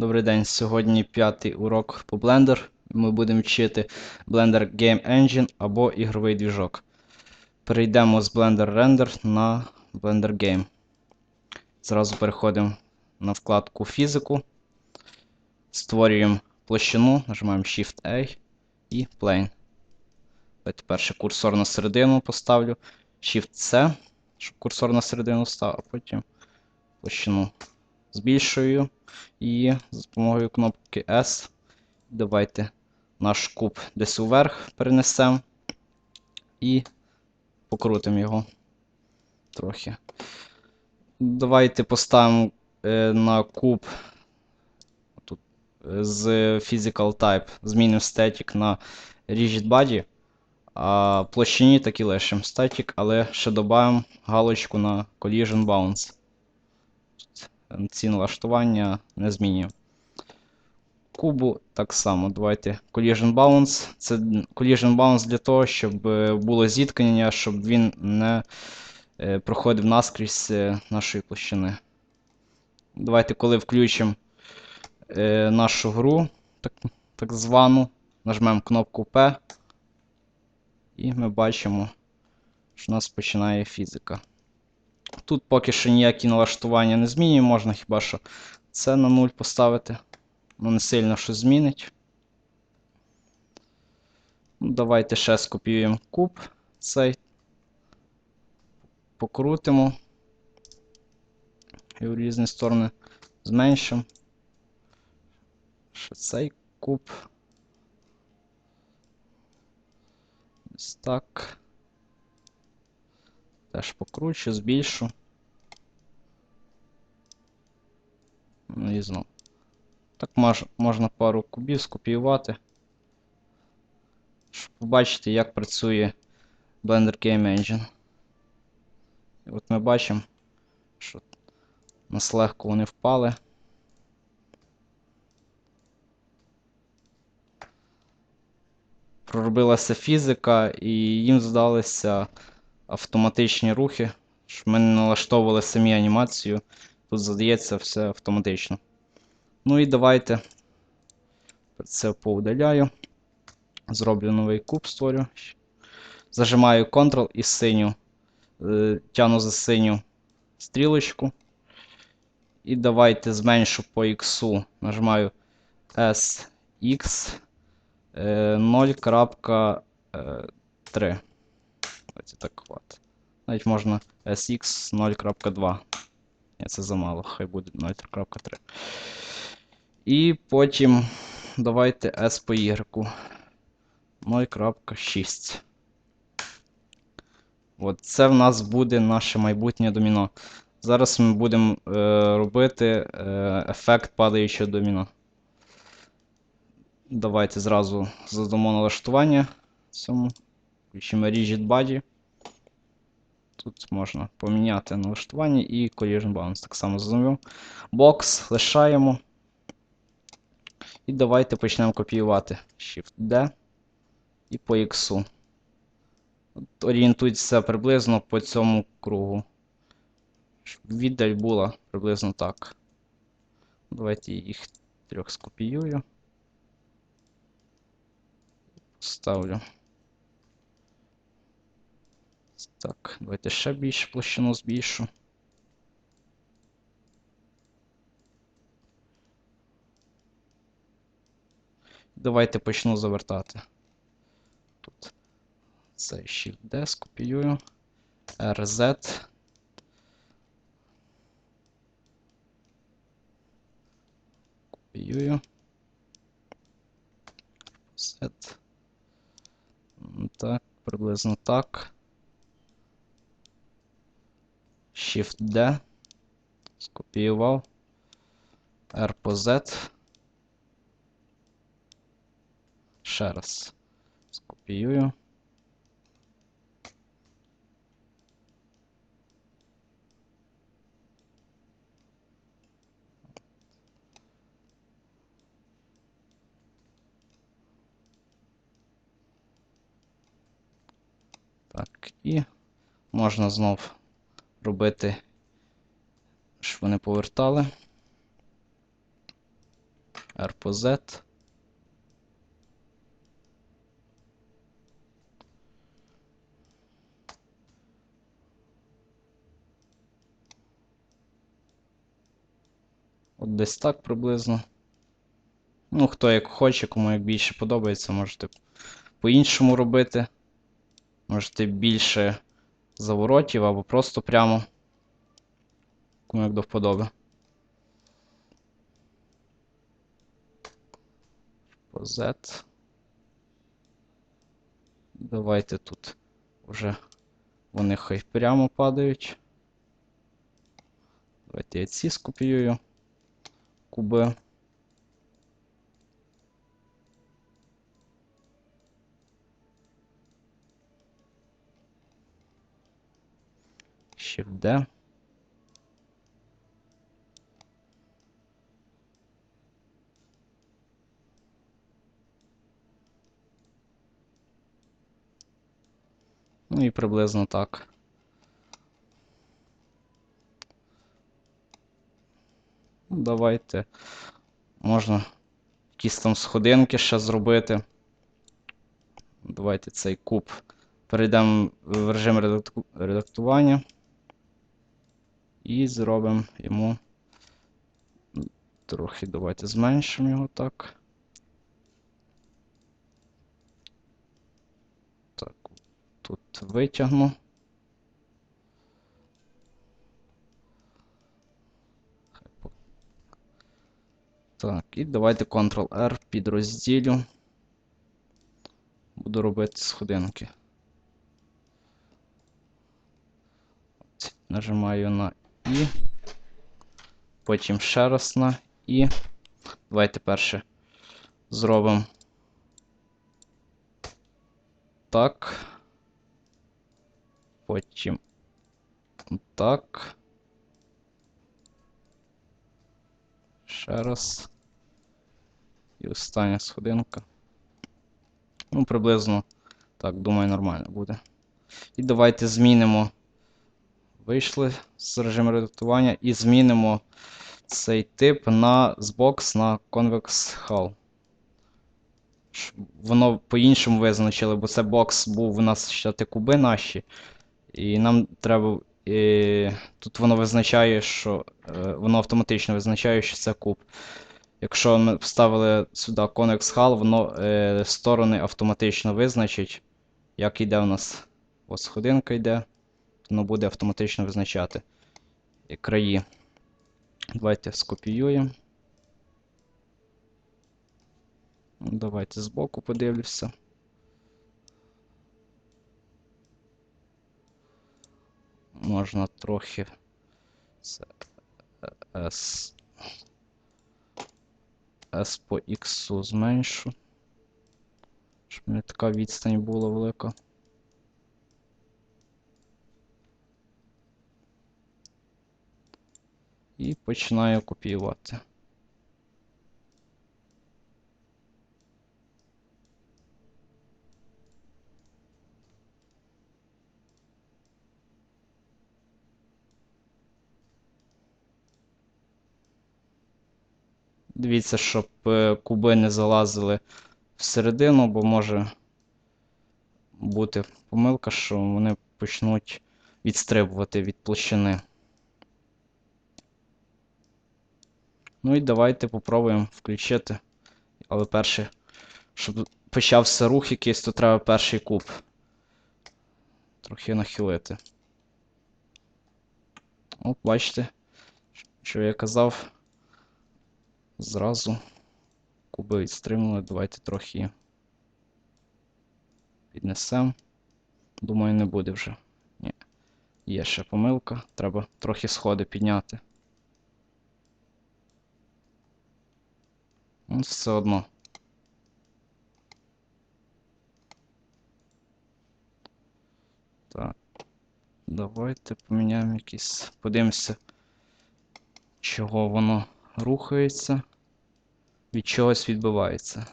Добрий день. Сьогодні п'ятий урок по Blender. Ми будемо вчити Blender Game Engine або ігровий двіжок. Перейдемо з Blender Render на Blender Game. Зразу переходимо на вкладку Фізику. Створюємо площину, нажимаємо Shift-A і Plane. Давайте перше курсор на середину поставлю. Shift-C, щоб курсор на середину став, а потім площину збільшую її за допомогою кнопки S. Давайте наш куб десь уверх перенесемо і покрутимо його трохи. Давайте поставимо е, на куб тут, е, з Physical Type, змінимо Static на Rigid Body, а площині так і лишимо Static, але ще додаємо галочку на Collision Bounce ці налаштування не змінюю. Кубу так само. Давайте Collision Bounce. Це Collision Bounce для того, щоб е, було зіткнення, щоб він не е, проходив наскрізь е, нашої площини. Давайте, коли включимо нашу гру, так, так звану, нажмемо кнопку P, і ми бачимо, що у нас починає фізика. Тут поки що ніякі налаштування не змінюємо, можна хіба що це на 0 поставити. Ну, не сильно щось змінить. Ну, Давайте ще скопіюємо куб цей. Покрутимо. І в різні сторони зменшимо. Ще цей куб. Ось так. Теж покручу, збільшу. Ну і знову. Так мож, можна пару кубів скопіювати. Щоб побачити, як працює Blender Game Engine. І от ми бачимо, що нас легко вони впали. Проробилася фізика, і їм здалися автоматичні рухи, ми не налаштовували самі анімацію. Тут задається все автоматично. Ну і давайте це поудаляю. Зроблю новий куб, створю. Зажимаю Ctrl і синю. Е, тяну за синю стрілочку. І давайте зменшу по X. Нажимаю SX 0.3. Давайте так хватить. Навіть можна SX 0.2. Ні, це замало, хай буде 0.3. І потім давайте S по Y. 0.6. От це в нас буде наше майбутнє доміно. Зараз ми будемо е, робити е, ефект падаючого доміно. Давайте зразу задамо налаштування цьому. Включимо Rigid Body. Тут можна поміняти налаштування і Collision Bounce. Так само знову. Бокс лишаємо. І давайте почнемо копіювати Shift-D і по X. Орієнтуйтеся приблизно по цьому кругу. Щоб віддаль була приблизно так. Давайте їх трьох скопіюю. Ставлю. Так, давайте ще більше площину збільшу. Давайте почну завертати. Тут цей Shift-D скопіюю. RZ. Копіюю. Z. Так, приблизно так. Shift-D. Скопіював. R по Z. Ще раз. Скопіюю. Так, і можна знов робити, щоб вони повертали. R по Z. От десь так приблизно. Ну, хто як хоче, кому як більше подобається, можете по-іншому робити. Можете більше заворотів або просто прямо. Кому як до вподоби. По Z. Давайте тут вже вони хай прямо падають. Давайте я ці скопіюю. Куби. Shift D. Ну і приблизно так. Ну, Давайте. Можна якісь там сходинки ще зробити. Давайте цей куб. Перейдемо в режим редакту- редактування. І зробимо йому. Трохи давайте зменшимо його так. Так, тут витягну. Так, і давайте Ctrl-R під розділю. Буду робити сходинки. Нажимаю на І. Потім ще раз на І. Давайте перше зробимо так. Потім так. Ще раз. І остання сходинка. Ну, приблизно, так, думаю, нормально буде. І давайте змінимо. Вийшли з режиму редактування і змінимо цей тип на збокс на Convex Hull. Воно по-іншому визначили, бо це бокс був у нас ще ті куби наші. І нам треба. І тут воно визначає, що е, воно автоматично визначає, що це куб. Якщо ми вставили сюди Convex Hull, воно е, сторони автоматично визначить, як йде у нас ось сходинка йде, воно буде автоматично визначати краї. Давайте скопіюємо. Ну, Давайте збоку подивлюся. Можна трохи це S, S по X зменшу. Щоб не така відстань була велика. І починаю копіювати. Дивіться, щоб е, куби не залазили всередину, бо може бути помилка, що вони почнуть відстрибувати від площини. Ну і давайте попробуємо включити. Але перше, щоб почався рух якийсь, то треба перший куб. Трохи нахилити. О, бачите, що я казав. Зразу куби відстримали. Давайте трохи піднесемо. Думаю, не буде вже. Ні. Є ще помилка. Треба трохи сходи підняти. Ну, все одно. Так. Давайте поміняємо якісь. Подивимося, чого воно рухається. Від чогось відбувається.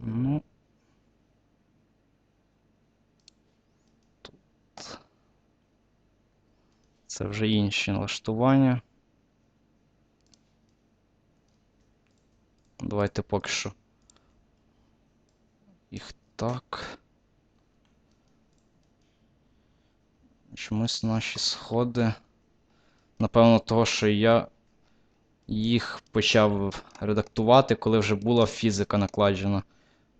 Ну. Тут. Це вже інші налаштування. Давайте поки що. Їх так. Чомусь наші сходи. Напевно, того, що я їх почав редактувати, коли вже була фізика накладена.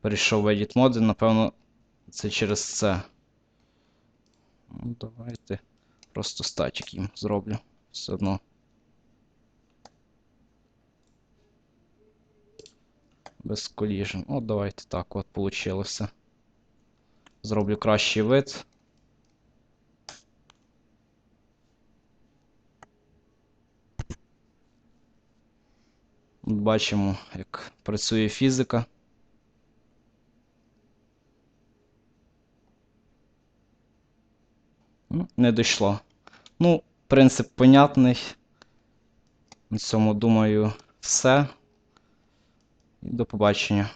Перейшов в Edit моди, напевно, це через це. Ну, давайте просто статік їм зроблю. Все одно. Без collision. О, давайте так от получилося. Зроблю кращий вид. Бачимо, як працює фізика. Не дійшло. Ну, принцип понятний. На цьому, думаю, все. До побачення.